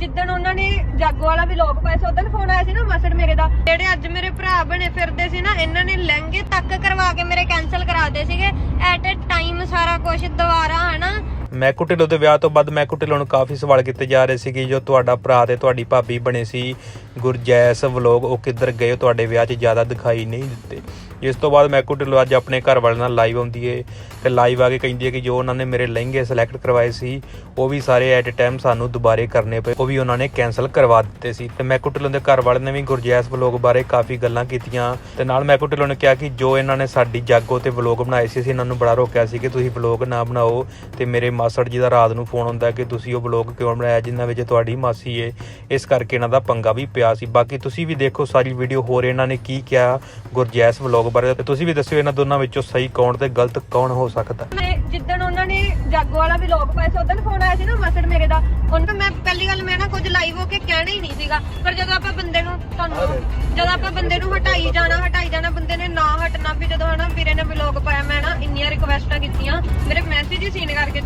ਜਿੱਦਣ ਉਹਨਾਂ ਨੇ ਜਾਗੋ ਵਾਲਾ ਵਲੌਗ ਪਾਇਆ ਸੀ, ਉਦੋਂ ਫੋਨ ਆਇਆ ਸੀ ਨਾ ਮਸੜ ਮੇਰੇ ਦਾ। ਜਿਹੜੇ ਅੱਜ ਮੇਰੇ ਭਰਾ ਬਣੇ ਫਿਰਦੇ ਸੀ ਨਾ, ਇਹਨਾਂ ਨੇ ਲਹਿੰਗੇ ਤੱਕ ਕਰਵਾ ਕੇ ਮੇਰੇ ਕੈਨਸਲ ਕਰਾਦੇ ਸੀਗੇ। ਐਟ ਅ ਟਾਈਮ ਸਾਰਾ ਕੁਝ ਦੁਬਾਰਾ, ਹਨਾ? ਮੈਕੂ ਢਿੱਲੋਂ ਦੇ ਵਿਆਹ ਤੋਂ ਬਾਅਦ ਮੈਕੂ ਢਿੱਲੋਂ ਨੂੰ ਕਾਫੀ ਸਵਾਲ ਕੀਤੇ ਜਾ ਰਹੇ ਸੀ ਕਿ ਜੋ ਤੁਹਾਡਾ ਭਰਾ ਤੇ ਤੁਹਾਡੀ ਭਾਬੀ ਬਣੇ ਸੀ, ਗੁਰਜੈਸ ਵਲੋਗ, ਉਹ ਕਿੱਧਰ ਗਏ? ਤੁਹਾਡੇ ਵਿਆਹ 'ਚ ਜ਼ਿਆਦਾ ਦਿਖਾਈ ਨਹੀਂ ਦਿੱਤੇ। ਜਿਸ ਤੋਂ ਬਾਅਦ ਮੈਕੂ ਢਿੱਲੋਂ ਅੱਜ ਆਪਣੇ ਘਰ ਵਾਲੇ ਨਾਲ ਲਾਈਵ ਆਉਂਦੀ ਏ, ਤੇ ਲਾਈਵ ਆ ਕੇ ਕਹਿੰਦੀ ਹੈ ਕਿ ਜੋ ਉਹਨਾਂ ਨੇ ਮੇਰੇ ਲਹਿੰਗੇ ਸਿਲੈਕਟ ਕਰਵਾਏ ਸੀ, ਉਹ ਵੀ ਸਾਰੇ ਐਟ ਅ ਟਾਈਮ ਸਾਨੂੰ ਦੁਬਾਰੇ ਕਰਨੇ ਪਏ, ਉਹ ਵੀ ਉਹਨਾਂ ਨੇ ਕੈਨਸਲ ਕਰਵਾ ਦਿੱਤੇ ਸੀ। ਤੇ ਮੈਕੂ ਢਿੱਲੋਂ ਦੇ ਘਰ ਵਾਲੇ ਨੇ ਵੀ ਗੁਰਜੈਸ ਵਲੋਗ ਬਾਰੇ ਕਾਫੀ ਗੱਲਾਂ ਕੀਤੀਆਂ, ਤੇ ਨਾਲ ਮੈਕੂ ਢਿੱਲੋਂ ਨੇ ਕਿਹਾ ਕਿ ਜੋ ਇਹਨਾਂ ਨੇ ਸਾਡੀ ਜਾਗੋ ਤੇ ਵਲੋਗ ਬਣਾਏ ਸੀ, ਅਸੀਂ ਇਹਨਾਂ ਨੂੰ ਬੜਾ ਰੋਕਿਆ ਸੀ ਕਿ ਤੁਸੀਂ ਵਲੋਗ ਨਾ ਬਣਾਓ, ਤੇ ਮੇਰੇ ਮਾਸੜ ਜੀ ਦਾ ਰਾਤ ਨੂੰ ਫੋਨ ਹੁੰਦਾ ਕਿ ਤੁਸੀਂ ਉਹ ਵਲੋਗ ਕਿਉਂ ਬਣਾਇਆ ਜਿਨ੍ਹਾਂ ਵਿੱਚ ਤੁਹਾਡੀ ਮਾਸੀ ਏ, ਇਸ ਕਰਕੇ ਇਹਨਾਂ ਦਾ ਪੰਗਾ ਵੀ ਪਿਆ ਸੀ। ਬਾਕੀ ਤੁਸੀਂ ਵੀ ਦੇਖੋ ਸਾਰੀ ਵੀਡੀਓ ਹੋਰ ਇਹਨਾਂ ਨੇ ਕੀ ਕਿਹਾ ਗੁਰਜੈਸ ਵਲੋਗ ਬਾਰੇ ਤੇ ਤੁਸੀਂ ਵੀ ਦੱਸਿਓ ਇਹਨਾਂ ਦੋਨਾਂ ਵਿੱਚੋਂ ਸਹੀ ਕੌਣ ਤੇ ਗਲਤ ਕੌਣ ਹੋ ਸਕਦਾ। ਮੈਂ ਜਿੱਦਣ ਉਹਨਾਂ ਨੇ ਜਾਗੋ ਵਾਲਾ ਵਲੌਗ ਪਾਇਆ ਸੀ ਉਦੋਂ ਫੋਨ ਆਇਆ ਸੀ ਨਾ ਮਸੜ ਮੇਰੇ ਦਾ। ਉਹਨਾਂ ਤੋਂ ਮੈਂ ਪਹਿਲੀ ਗੱਲ ਮੈਂ ਨਾ ਕੁਝ ਲਾਈਵ ਹੋ ਕੇ ਕਹਿਣਾ ਹੀ ਨਹੀਂ ਸੀਗਾ। ਪਰ ਜਦੋਂ ਆਪਾਂ ਬੰਦੇ ਨੂੰ ਤੁਹਾਨੂੰ ਜਦੋਂ ਆਪਾਂ ਬੰਦੇ ਨੂੰ ਹਟਾਈ ਜਾਣਾ ਹਟਾਈ ਜਾਣਾ ਬੰਦੇ ਨੇ ਨਾ ਹਟਣਾ ਵੀ ਜਦੋਂ ਹਨਾ ਵੀਰੇ ਨੇ ਵਲੌਗ ਪਾਇਆ ਮੈਂ ਨਾ ਇੰਨੀਆਂ ਰਿਕੁਐਸਟਾਂ ਕੀਤੀਆਂ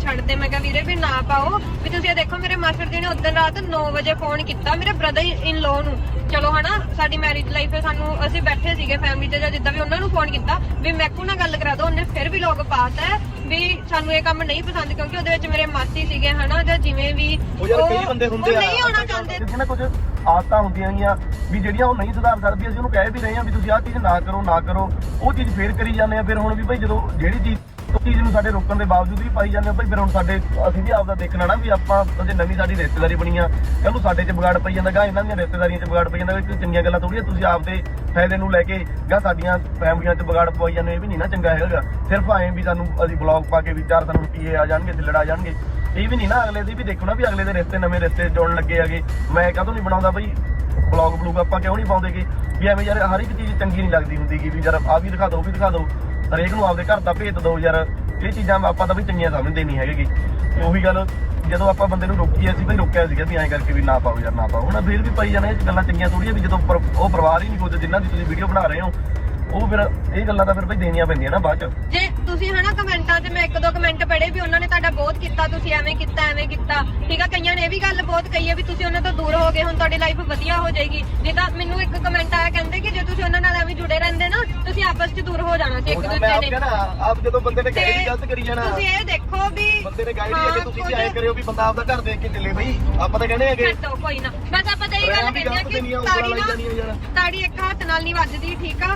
ਛੱਡਦੇ। ਮੈਂ ਕਿਹਾ ਵੀਰੇ ਵੀ ਨਾ ਪਾਓ। ਵੀ ਤੁਸੀਂ ਇਹ ਦੇਖੋ ਮੇਰੇ ਮਾਸਟਰ ਜੀ ਨੇ ਉਦੋਂ ਰਾਤ 9 ਵਜੇ ਫੋਨ ਕੀਤਾ ਮੇਰੇ ਬ੍ਰਦਰ ਇਨ ਲੋ ਨੂੰ। ਚਲੋ ਹਨਾ ਸਾਡੀ ਮੈਰਿਜ ਲਾਈਫ ਹੈ ਸਾਨੂੰ ਅਸੀਂ ਬੈਠੇ ਸੀਗੇ ਫੈਮਿਲੀ 'ਚ ਜਾਂ ਜਿੱਦਾਂ ਵੀ ਉਹਨਾਂ ਨੂੰ ਫੋਨ ਕੀਤਾ ਵੀ ਮੈਕੂ ਨਾਲ ਗੱਲ ਕਰਾ ਦੋ ਉਹਨੇ ਫਿਰ ਵੀ ਲੋਕ ਪਾਤਾ ਹੈ ਵੀ ਸਾਨੂੰ ਇਹ ਕੰਮ ਨਹੀਂ ਪਸੰਦ ਕਿਉਂਕਿ ਉਹਦੇ ਵਿੱਚ ਮੇਰੇ ਮਾਸੀ ਸੀਗੇ ਹਨਾ ਜਾਂ ਜਿਵੇਂ ਵੀ ਉਹ ਯਾਰ ਕਈ ਬੰਦੇ ਹੁੰਦੇ ਉਹ ਆ। ਨਹੀਂ ਚਾਹੁੰਦੇ। ਕੁਝ ਆਦਤਾਂ ਹੁੰਦੀਆਂ ਗੀਆਂ ਵੀ ਜਿਹੜੀਆਂ ਉਹ ਨਹੀਂ ਸੁਧਾਰ ਸਕਦੀ ਅਸੀਂ ਉਹਨੂੰ ਕਹਿ ਵੀ ਰਹੇ ਹਾਂ ਵੀ ਤੁਸੀਂ ਆਹ ਚੀਜ਼ ਨਾ ਕਰੋ ਨਾ ਕਰੋ ਉਹ ਚੀਜ਼ ਫੇਰ ਕਰੀ ਜਾਂਦੇ ਆ ਫਿਰ ਹੁਣ ਵੀ ਭਾਈ ਜਦੋਂ ਜਿਹੜੀ ਚੀਜ਼ ਉਹ ਚੀਜ਼ ਨੂੰ ਸਾਡੇ ਰੋਕਣ ਦੇ ਬਾਵਜੂਦ ਵੀ ਪਾਈ ਜਾਂਦੇ ਹੋ ਭਾਈ, ਫਿਰ ਹੁਣ ਸਾਡੇ, ਅਸੀਂ ਵੀ ਆਪਦਾ ਦੇਖਣਾ ਨਾ ਵੀ ਆਪਾਂ ਜੇ ਨਵੀਂ ਸਾਡੀ ਰਿਸ਼ਤੇਦਾਰੀ ਬਣੀ ਆ। ਕੱਲ ਨੂੰ ਸਾਡੇ 'ਚ ਵਿਗਾੜ ਪਈ ਜਾਂਦਾ ਗਾ ਇਹਨਾਂ ਦੀਆਂ ਰਿਸ਼ਤੇਦਾਰੀਆਂ 'ਚ ਵਿਗਾੜ ਪਈ ਜਾਂਦਾ, ਕੋਈ ਚੰਗੀਆਂ ਗੱਲਾਂ ਥੋੜੀਆਂ ਤੁਸੀਂ ਆਪਦੇ ਫਾਇਦੇ ਨੂੰ ਲੈ ਕੇ ਗਾ ਸਾਡੀਆਂ ਫੈਮਲੀਆਂ 'ਚ ਵਿਗਾੜ ਪਵਾਈ ਜਾਂਦੇ ਇਹ ਵੀ ਨਹੀਂ ਨਾ ਚੰਗਾ ਹੈਗਾ। ਸਿਰਫ ਐਂ ਵੀ ਸਾਨੂੰ ਅਸੀਂ ਬਲੌਗ ਪਾ ਕੇ ਵੀ ਚਾਰ ਸਾਨੂੰ ਰੁਪਈਏ ਆ ਜਾਣਗੇ ਤੇ ਆ ਜਾਣਗੇ। ਇਹ ਵੀ ਨਹੀਂ ਨਾ ਅਗਲੇ ਦੀ ਵੀ ਦੇਖੋ ਨਾ ਵੀ ਅਗਲੇ ਦੇ ਰਿਸ਼ਤੇ ਨਵੇਂ ਰਿਸ਼ਤੇ ਜੋੜਨ ਲੱਗੇ ਹੈਗੇ। ਮੈਂ ਕਾਹਤੋਂ ਨਹੀਂ ਬਣਾਉਂਦਾ ਬਈ ਬਲੌਗ ਬਲੂਗ ਆਪਾਂ ਕਿਉਂ ਨਹੀਂ ਪਾਉਂਦੇਗੇ? ਵੀ ਐਵੇਂ ਯਾਰ ਹਰ ਇੱਕ ਚੀਜ਼ ਚੰਗੀ ਨਹੀਂ ਲੱਗਦੀ ਹੁੰਦੀ ਵੀ ਯਾਰ ਆ ਵੀ ਦਿਖਾ ਦਿਓ ਉਹ ਵੀ ਦਿਖਾ ਦਿਓ ਹਰੇਕ ਨੂੰ ਆਪਦੇ ਘਰ ਦਾ ਭੇਤ ਦਿਓ ਯਾਰ, ਇਹ ਚੀਜ਼ਾਂ ਆਪਾਂ ਤਾਂ ਵੀ ਚੰਗੀਆਂ ਸਮਝਦੇ ਨਹੀਂ ਹੈਗੇ ਤੇ ਉਹੀ ਗੱਲ, ਜਦੋਂ ਆਪਾਂ ਬੰਦੇ ਨੂੰ ਰੋਕੀਏ, ਅਸੀਂ ਵੀ ਰੋਕਿਆ ਸੀਗਾ ਵੀ ਐਂ ਕਰਕੇ ਵੀ ਨਾ ਪਾਓ ਯਾਰ, ਨਾ ਪਾਓ। ਹੁਣ ਫਿਰ ਵੀ ਪਾਈ ਜਾਣੇ ਇਹ ਗੱਲਾਂ ਚੰਗੀਆਂ ਥੋੜੀਆਂ ਵੀ ਜਦੋਂ ਉਹ ਪਰਿਵਾਰ ਹੀ ਨਹੀਂ ਕੋਈ ਜਿਨ੍ਹਾਂ ਦੀ ਤੁਸੀਂ ਵੀਡੀਓ ਬਣਾ ਰਹੇ ਹੋ। ਉਹ ਫਿਰ ਇਹ ਗੱਲਾਂ ਤਾਂ ਫਿਰ ਭਈ ਦੇਣੀਆਂ ਪੈਂਦੀਆਂ ਨਾ ਬਾਅਦ ਚ। ਜੇ ਤੁਸੀਂ ਹਨਾ ਕਮੈਂਟਾਂ 'ਚ ਮੈਂ ਇੱਕ ਦੋ ਕਮੈਂਟ ਪੜ੍ਹੇ ਵੀ ਉਹਨਾਂ ਨੇ ਤੁਹਾਡਾ ਬਹੁਤ ਕੀਤਾ ਤੁਸੀਂ ਐਵੇਂ ਕੀਤਾ ਐਵੇਂ ਕੀਤਾ। ਠੀਕ ਆ ਕਈਆਂ ਨੇ ਇਹ ਵੀ ਗੱਲ ਬਹੁਤ ਕਹੀ ਹੈ ਵੀ ਤੁਸੀਂ ਉਹਨਾਂ ਤੋਂ ਦੂਰ ਹੋ ਗਏ ਹੁਣ ਤੁਹਾਡੀ ਲਾਈਫ ਵਧੀਆ ਹੋ ਜਾਏਗੀ। ਨਹੀਂ ਤਾਂ ਮੈਨੂੰ ਇੱਕ ਕਮੈਂਟ ਆਇਆ ਕਹਿੰਦੇ ਕਿ ਜੇ ਤੁਸੀਂ ਉਹਨਾਂ ਨਾਲ ਐਵੇਂ ਜੁੜੇ ਰਹਿੰਦੇ ਨਾ ਤੁਸੀਂ ਆਪਸ 'ਚ ਦੂਰ ਹੋ ਜਾਣਾ ਸੀ ਇੱਕ ਮੈਂ ਦੂਜੇ ਆਪ ਨੇ। ਕਹਿਣਾ ਆਪ ਜਦੋਂ ਬੰਦੇ ਨੇ ਗਾਈਡ ਗਲਤ ਕਰੀ ਜਾਣਾ। ਤੁਸੀਂ ਇਹ ਦੇਖੋ ਵੀ ਬੰਦੇ ਨੇ ਗਾਈਡ ਹੀ ਤੁਸੀਂ ਵੀ ਐਂ ਕਰਿਓ ਵੀ ਬੰਦਾ ਆਪਦਾ ਘਰ ਦੇਖ ਕੇ ਚੱਲੇ ਬਈ। ਆਪਾਂ ਤਾਂ ਕਹਿੰਦੇ ਹੈਗੇ ਛੱਡੋ ਕੋਈ ਨਾ। ਬਸ ਆਪਾਂ ਤਾਂ ਇਹ ਗੱਲ ਰਹਿਣ ਦੀ ਕਹਿੰਦੇ ਆ ਕਿ ਆ, ਤਾੜੀ ਆ ਨਾ ਯਾਰ। ਤਾੜੀ ਇੱਕ ਹੱਥ ਨਾਲ ਨਹੀਂ ਵੱਜਦੀ ਠੀਕ ਆ?